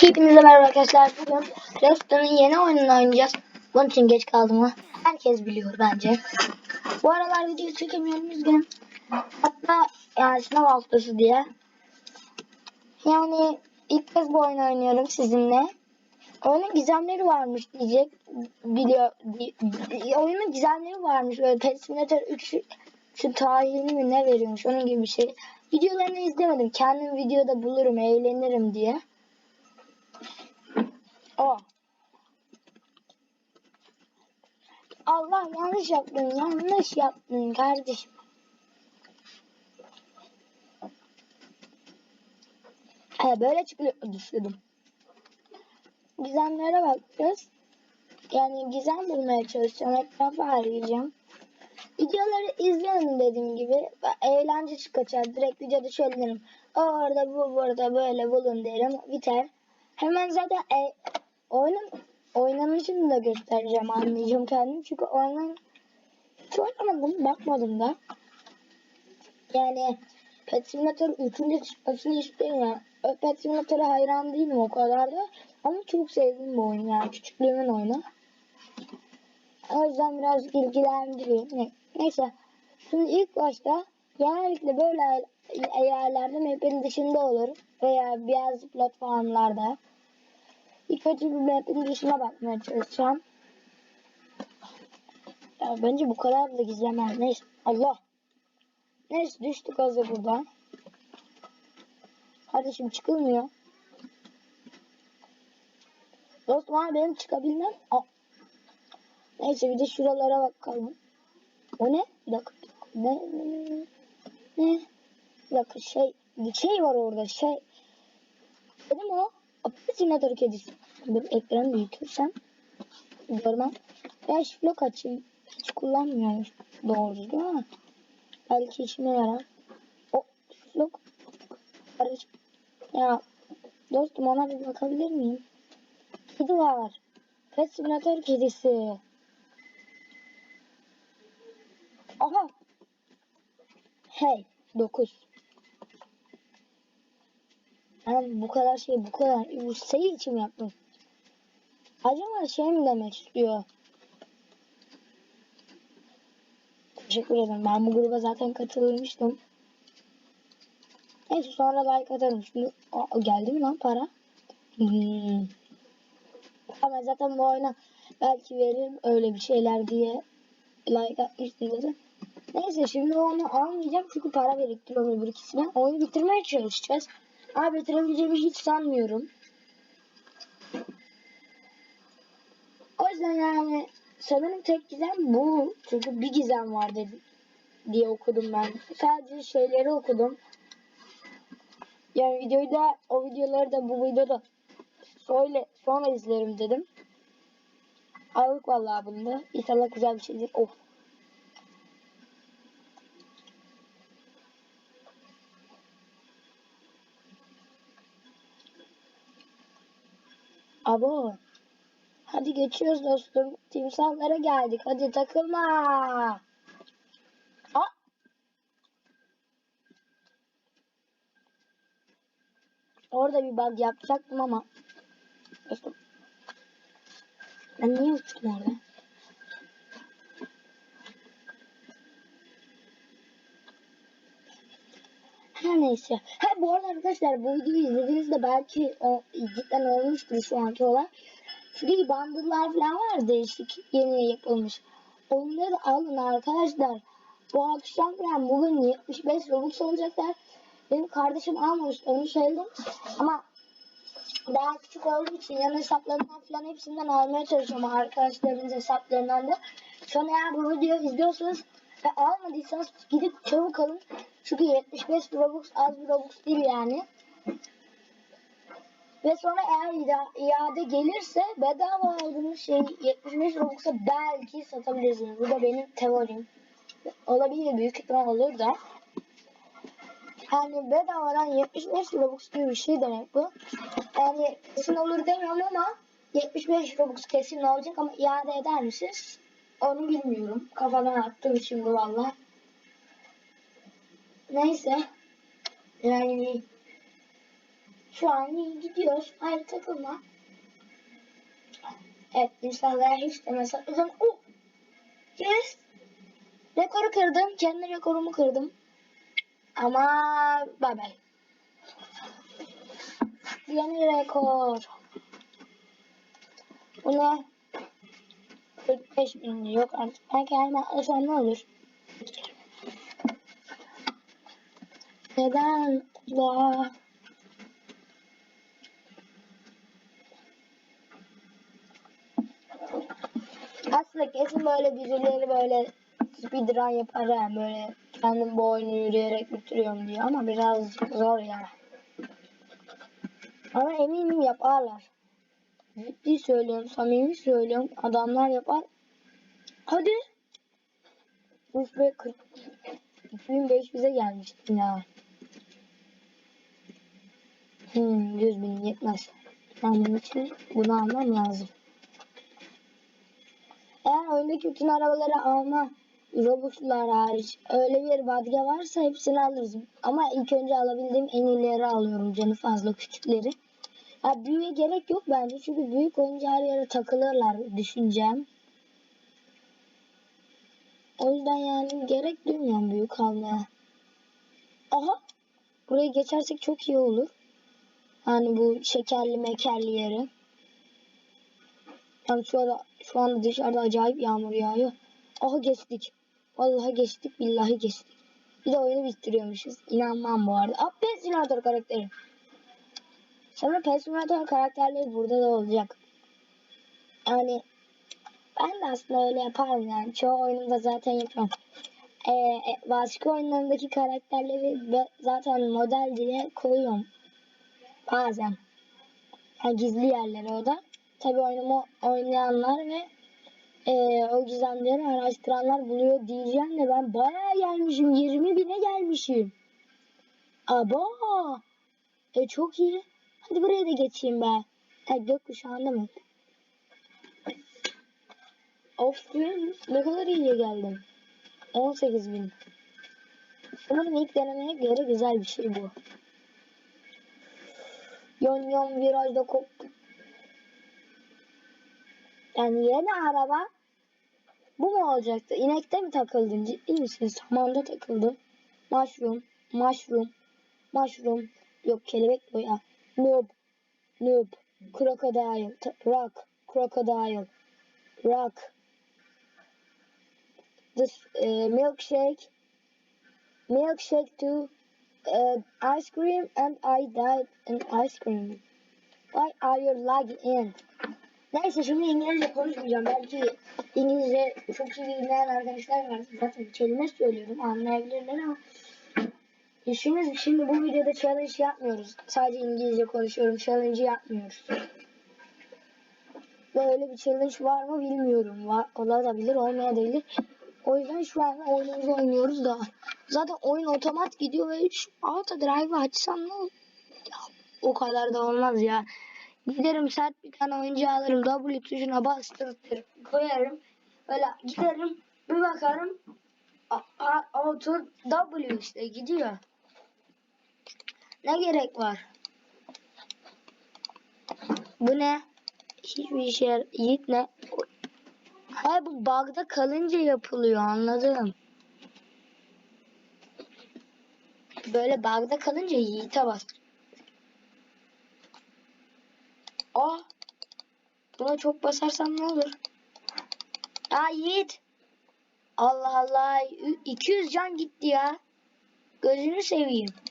Hepinize merhaba arkadaşlar. Bugün Redstone'un yeni oyununu oynayacağız. Bunun için geç kaldım mı? Herkes biliyor bence. Bu aralar video çekemiyorum üzgünüm. Hatta yani sınav haftası diye. Yani ilk kez bu oyunu oynuyorum sizinle. Oyunun gizemleri varmış diyecek. Biliyor. Oyunun gizemleri varmış. Böyle Pet Simulator 3 şu tarihini mi ne veriyormuş onun gibi bir şey. Videolarını izlemedim. Kendim videoda bulurum, eğlenirim diye. O. Allah yanlış yaptın, yanlış yaptın kardeşim. He böyle çıkıyor düşürdüm. Gizemlere bakacağız. Yani gizem bulmaya çalışacağım. Etrafı arayacağım. Videoları izleyin dediğim gibi. Eğlence çıkacak. Direkt videoda şöyle derim. Orada bu burada böyle bulun derim. Biter. Hemen zaten e, oyunun oynanışını da göstereceğim. Anlayacağım kendim. Çünkü oyunun hiç oynamadım. Bakmadım da. Yani Pet Simulator 3. çıkmasını istiyorum ya. Pet Simulator'a hayran değilim o kadar da. Ama çok sevdiğim bu oyun yani. Küçüklüğümün oyunu. O yüzden biraz ilgilendiriyor. Ne, neyse. Şimdi ilk başta genellikle böyle yerlerde map'in dışında olur. Veya bazı platformlarda. İlk önce bir map'in dışına bakmaya çalışacağım. Ya bence bu kadar da gizlemez. Neyse. Allah. Neyse düştük hazır buradan. Kardeşim çıkılmıyor. Dostum abi benim çıkabilmem. Aa. Neyse bir de şuralara bakalım. O ne? Bir dakika. Ne? Ne? ne? Bir dakika şey bir şey var orada şey. Dedim o. Apetinator kedisi. Bir ekranı büyütürsem görmem. Ben şiflok açayım. Hiç kullanmıyorum doğru düzgün ama belki işime yarar. O şiflok. Kardeşim. Ya dostum ona bir bakabilir miyim? Kedi var. Pet Simulator kedisi. Aha. Hey. 9. Ben bu kadar şey bu kadar bu sayı için yaptım? Acaba şey mi demek istiyor? Teşekkür ederim. Ben bu gruba zaten katılmıştım. Neyse sonra like atarım. Şimdi Aa, geldi mi lan para? Hmm. Ama zaten bu oyuna belki veririm öyle bir şeyler diye like atmıştım zaten. Neyse şimdi onu almayacağım çünkü para biriktiriyorum öbür ikisine. Oyunu bitirmeye çalışacağız. Ama bitirebileceğimi hiç sanmıyorum. O yüzden yani sanırım tek gizem bu. Çünkü bir gizem var dedi, diye okudum ben. Sadece şeyleri okudum. Yani videoyu da o videoları da bu videoda söyle sonra izlerim dedim. Aldık vallahi bunu da. İnşallah güzel bir şeydir. Oh. Abo. Hadi geçiyoruz dostum. Timsahlara geldik. Hadi takılma. Aa. Orada bir bug yapacaktım ama. Dostum. Ben niye uçtum orada? Her neyse. Ha bu arada arkadaşlar bu videoyu izlediğinizde belki o cidden olmuştur şu anki olay. Free bundle'lar falan var değişik yeni yapılmış. Onları alın arkadaşlar. Bu akşam falan bugün 75 Robux olacaklar. Benim kardeşim almamış onu söyledim. Ama daha küçük olduğu için yan hesaplarından falan hepsinden almaya çalışıyorum arkadaşlarımız hesaplarından da. An eğer bu videoyu izliyorsanız ve almadıysanız gidip çabuk alın. Çünkü 75 Robux az bir Robux değil yani. Ve sonra eğer iade gelirse bedava aldığınız şey 75 Robux'a belki satabilirsiniz. Bu da benim teorim. Olabilir büyük ihtimal olur da. Yani bedavadan 75 Robux gibi bir şey demek bu. Yani kesin olur demiyorum ama 75 Robux kesin olacak ama iade eder misiniz? Onu bilmiyorum. Kafadan için bu valla. Neyse. Yani Şu an iyi gidiyoruz. Hayır takılma. Evet insanlar hiç demesen. O zaman oh! Yes! Rekoru kırdım. Kendi rekorumu kırdım. Ama bay bay. Yeni rekor. Bu ne? 45 bin yok artık. Ben kendime alsam ne olur? Neden? Ya. Aslında kesin böyle birileri böyle speedrun yapar yani böyle kendim bu oyunu yürüyerek bitiriyorum diye ama biraz zor ya. Ama eminim yaparlar. Ciddi söylüyorum, samimi söylüyorum. Adamlar yapar. Hadi. Uf be 40. 2005 bize gelmişti ya. Hmm, 100 bin yetmez. Ben bunun için bunu almam lazım. Eğer oyundaki bütün arabaları alma Robux'lar hariç öyle bir badge varsa hepsini alırız. Ama ilk önce alabildiğim en iyileri alıyorum. Canı fazla küçükleri. Ya büyüğe gerek yok bence. Çünkü büyük oyuncu her yere takılırlar düşüneceğim. O yüzden yani gerek duymuyorum büyük almaya. Aha! Burayı geçersek çok iyi olur. Hani bu şekerli mekerli yeri. Yani şu anda, şu anda dışarıda acayip yağmur yağıyor. Aha geçtik. Vallahi geçtik billahi geçtik. Bir de oyunu bitiriyormuşuz. İnanmam bu arada. Aa Pet Simulator karakteri. Pet Simulator karakterleri burada da olacak. Yani ben de aslında öyle yaparım yani. Çoğu oyunumda zaten yapıyorum. Ee, e, başka oyunlarındaki karakterleri zaten model diye koyuyorum. Bazen. Yani gizli yerlere o da. Tabi oyunumu oynayanlar ve e, o gizemleri araştıranlar buluyor diyeceğim de ben bayağı gelmişim. 20 bine gelmişim. Aba. E çok iyi. Hadi buraya da geçeyim be. Ha, gökkuşağında mı? Of ne kadar iyiye geldim. 18 bin. Sanırım ilk denemeye göre güzel bir şey bu. Yon yon virajda koptu. Yani yeni araba bu mu olacaktı? İnekte mi takıldın? Ciddi misin? Samanda takıldı. Mushroom, mushroom, mushroom. Yok kelebek bu ya. Noob, noob, crocodile, rock, crocodile, rock. This uh, milkshake, milkshake to uh, ice cream and I died in ice cream. Why are you logged in? Neyse şimdi İngilizce konuşmayacağım. Belki İngilizce çok iyi dinleyen arkadaşlar var. Zaten kelime söylüyorum anlayabilirler ama İşimiz şimdi bu videoda challenge yapmıyoruz. Sadece İngilizce konuşuyorum. Challenge yapmıyoruz. Böyle bir challenge var mı bilmiyorum. Var, olabilir olmayabilir. O yüzden şu an oyunumuzu oynuyoruz da. Zaten oyun otomat gidiyor ve şu auto drive'ı açsam ne? Ya, o kadar da olmaz ya. Giderim sert bir tane oyuncu alırım. W tuşuna bastırtır koyarım. Böyle giderim bir bakarım. A- a- Auto W işte gidiyor. Ne gerek var? Bu ne? Hiçbir işe Yiğit ne? Ha bu bug'da kalınca yapılıyor anladım. Böyle bug'da kalınca Yiğit'e bas. Aa! Buna çok basarsam ne olur? Aa Yiğit! Allah Allah! 200 can gitti ya. Gözünü seveyim.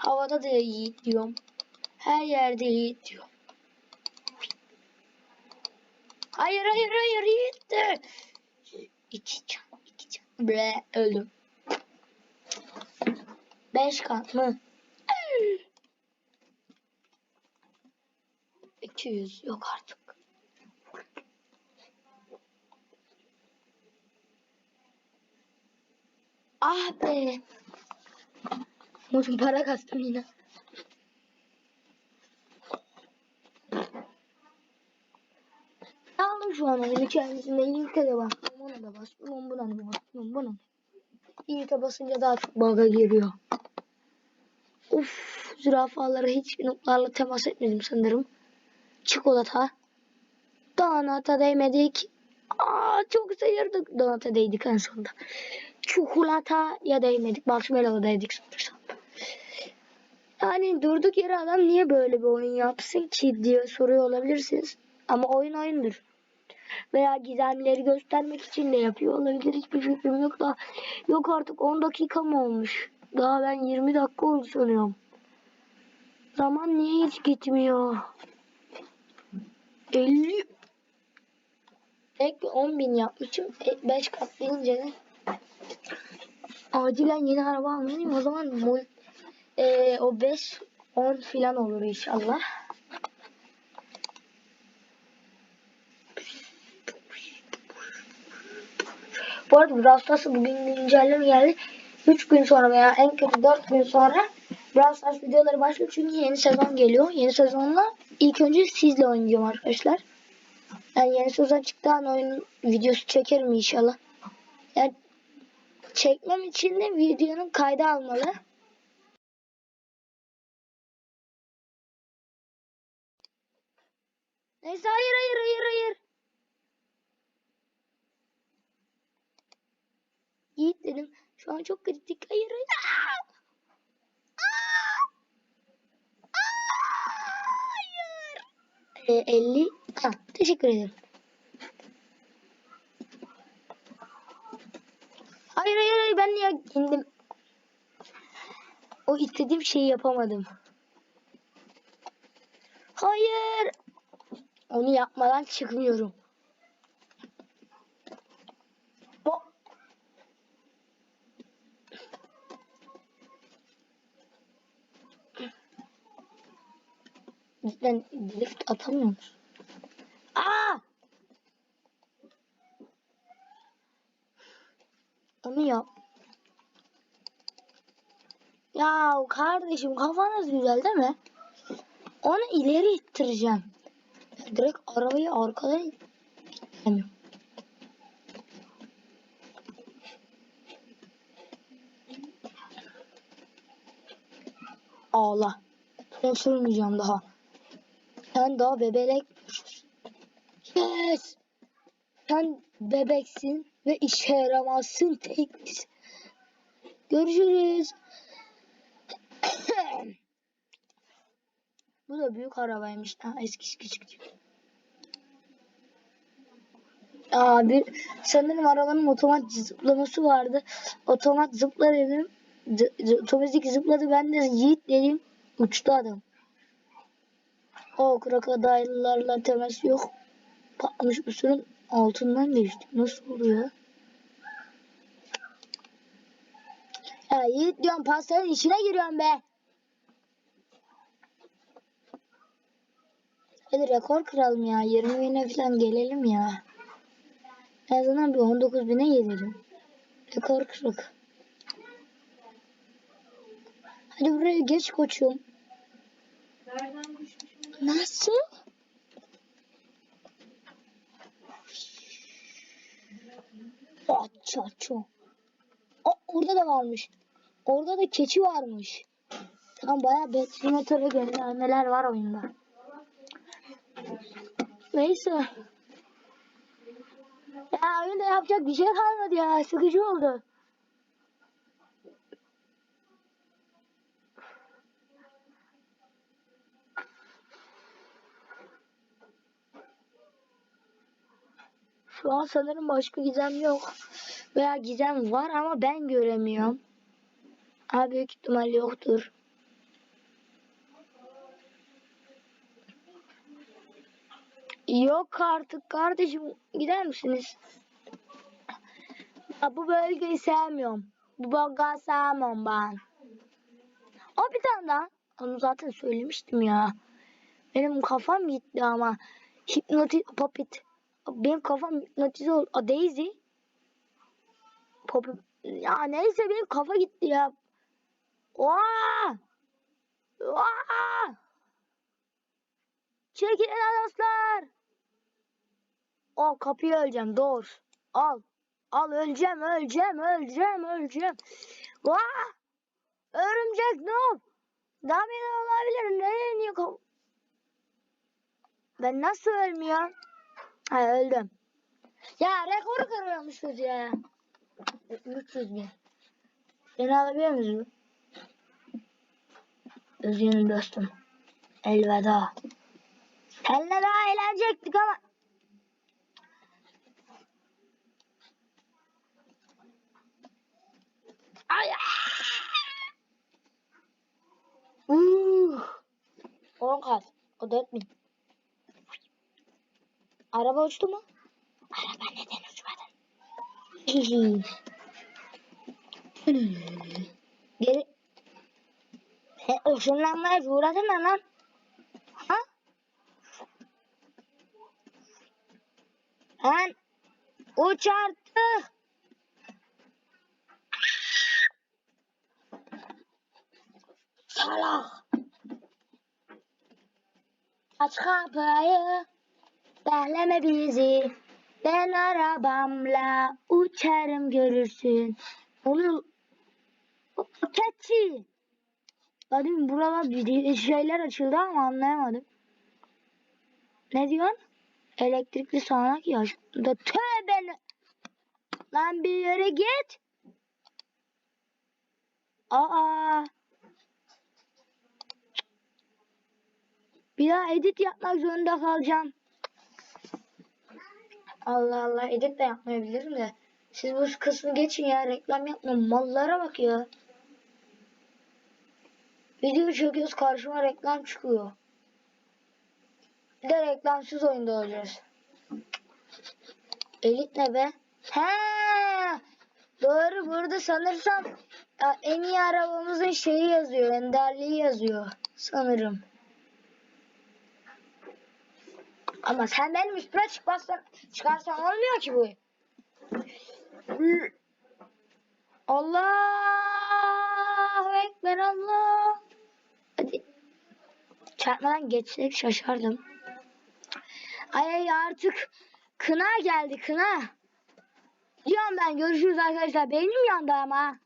Havada da Yiğit diyorum. Her yerde Yiğit diyorum. Hayır hayır hayır Yiğit de. İki can, iki can. Bre öldüm. Beş kat mı? 200 yok artık. Ah be. Bugün para kastım yine. Aldım şu an oyunu kendisinde de bastım. Ona da bastım. Buna da bastım. Buna da. İlke basınca daha çok bug'a giriyor. Uf Zürafalara hiç notlarla temas etmedim sanırım. Çikolata. Donata değmedik. Aa, çok sıyırdık. Donata değdik en sonunda. Çikolata ya değmedik. Marshmallow değdik sanırsam. Yani durduk yere adam niye böyle bir oyun yapsın ki diye soruyor olabilirsiniz. Ama oyun oyundur. Veya gizemleri göstermek için de yapıyor olabilir. Hiçbir fikrim yok da. Yok artık 10 dakika mı olmuş? Daha ben 20 dakika oldu sanıyorum. Zaman niye hiç gitmiyor? 50 Tek 10 bin yapmışım. 5 kat deyince de acilen yeni araba almalıyım. O zaman e, o 5 10 filan olur inşallah. Bu arada Brawl bugün güncelleme geldi. 3 gün sonra veya en kötü 4 gün sonra Brawl Stars videoları başlıyor. Çünkü yeni sezon geliyor. Yeni sezonla ilk önce sizle oynayacağım arkadaşlar. Yani yeni sezon çıktığı oyun videosu çekerim inşallah. Yani çekmem için de videonun kaydı almalı. Neyse hayır hayır hayır hayır. Yiğit dedim. Şu an çok kritik. Hayır hayır. Aa! Aa! Hayır. E, 50. Ha, teşekkür ederim. Hayır hayır hayır ben niye indim? O istediğim şeyi yapamadım. Hayır. Onu yapmadan çıkmıyorum. O- Cidden drift atamıyor musun? Aa! Onu yap. Ya kardeşim kafanız güzel değil mi? Onu ileri ittireceğim. Direkt arabayı arkadan ittiremiyorum. Ağla. Ben sürmeyeceğim daha. Sen daha bebelek. Yes. Sen bebeksin ve işe yaramazsın tek. Görüşürüz. Bu da büyük arabaymış. Ha, eskisi küçük. Aa, bir, sanırım arabanın otomatik zıplaması vardı. Otomat zıpla dedim. Otomatik zıpladı. Ben de yiğit dedim. Uçtu adam. O krokodillerle temas yok. Patlamış usulün altından geçti. Nasıl oluyor? Ya Yiğit diyorum pastanın içine giriyorum be. Hadi rekor kıralım ya. 20 bine falan gelelim ya. En azından bir 19 bine gelelim. Rekor kırık. Hadi buraya geç koçum. Nasıl? Çaço. Aa, orada da varmış. Orada da keçi varmış. Tamam bayağı Betri göndermeler var oyunda. Neyse. Ya oyunda yapacak bir şey kalmadı ya. Sıkıcı oldu. Şu an sanırım başka gizem yok. Veya gizem var ama ben göremiyorum. Abi büyük ihtimal yoktur. Yok artık kardeşim gider misiniz? Ya bu bölgeyi sevmiyorum. Bu bölgeyi sevmiyorum ben. O bir tane daha. Onu zaten söylemiştim ya. Benim kafam gitti ama. Hipnotiz Puppet. Benim kafam hipnotize oldu. A, Daisy. Puppet. Ya neyse benim kafa gitti ya. Oha! Oha! Çekilin arkadaşlar. Al kapıyı öleceğim. Doğur. Al. Al öleceğim, öleceğim, öleceğim, öleceğim. Vah! Örümcek noob. Daha bir de olabilir. Ne niye kav- Ben nasıl ölmüyorum? Ha öldüm. Ya rekoru kırıyormuşuz ya. 300 bin. Seni alabiliyor muyuz? Üzgünüm dostum. Elveda. Seninle daha eğlenecektik ama. Ay. Uh. 10 kat. O 4000. Araba uçtu mu? Araba neden uçmadı? Geri. He, ışınlanmaya uğradın mı lan? Ha? Lan uç artık. Salak. Aç kapıyı. Bizi. Ben arabamla uçarım görürsün. Oluyor. Keçi. Dedim buralar bir şeyler açıldı ama anlayamadım. Ne diyorsun? Elektrikli sağanak ya. Da tövbe Lan bir yere git. Aa. Bir daha edit yapmak zorunda kalacağım. Allah Allah edit de yapmayabilirim de. Siz bu kısmı geçin ya reklam yapma. Mallara bak ya. Video çekiyoruz karşıma reklam çıkıyor. Bir de reklamsız oyunda olacağız. Elit ne be? He, doğru burada sanırsam en iyi arabamızın şeyi yazıyor. Enderliği yazıyor. Sanırım. Ama sen benim üstüme çıkmazsan çıkarsan olmuyor ki bu. Allahu Ekber Allah. Hadi. Çarpmadan geçsek şaşardım. Ay ay artık kına geldi kına. Diyorum ben görüşürüz arkadaşlar. Beynim yandı ama.